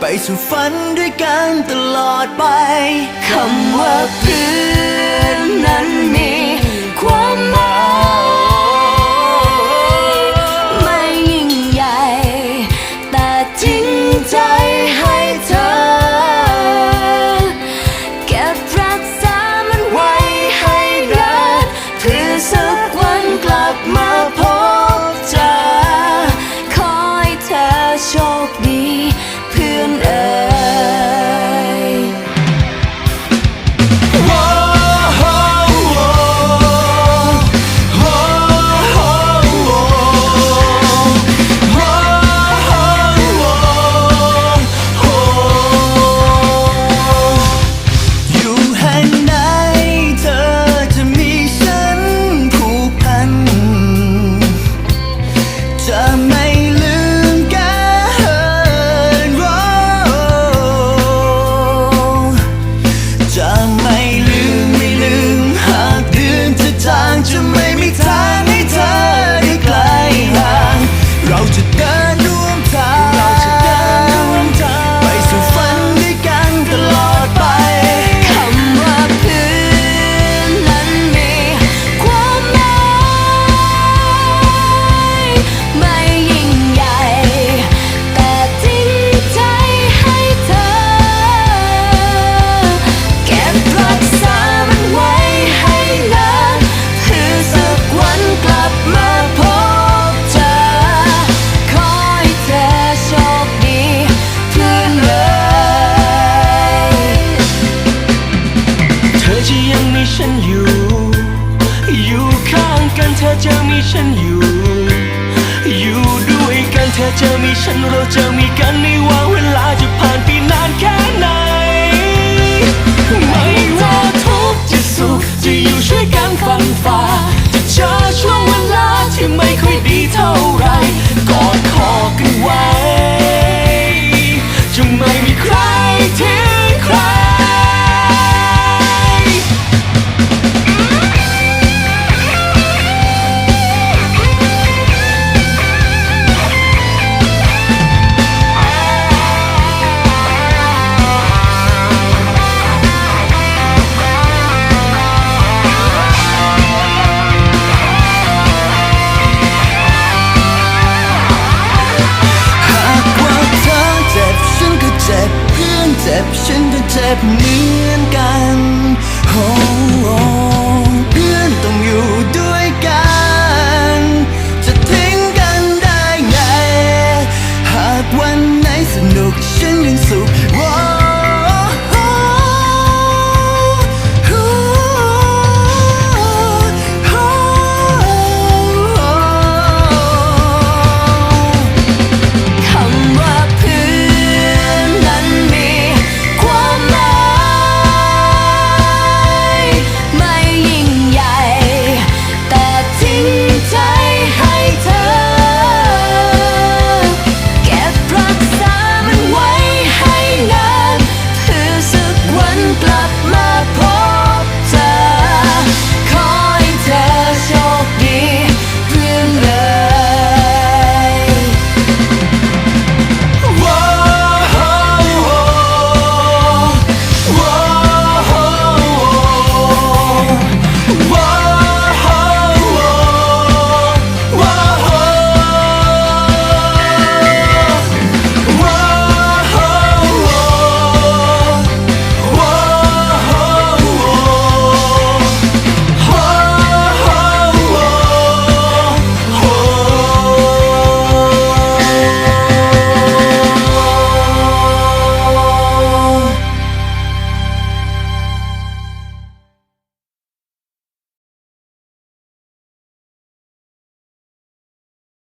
ไปสู่ฝันด้วยกันตลอดไปคำว่าเพื่อนนั้นมีความหมายไม่ยิ่งใหญ่ แต่จริงใจให้เธอ เก็บรักษามันไว้ให้รักเพื่อสักวันกลับมาพบเจอขอให้เธอโชคดี ฉันอยู่ อยู่ข้างกันเธอจะมีฉันอยู่ อยู่ด้วยกันเธอจะมีฉันเราจะมีกันไม่ว่า เพื่อนเจ็บฉันก็เจ็บเหมือนกันโอ้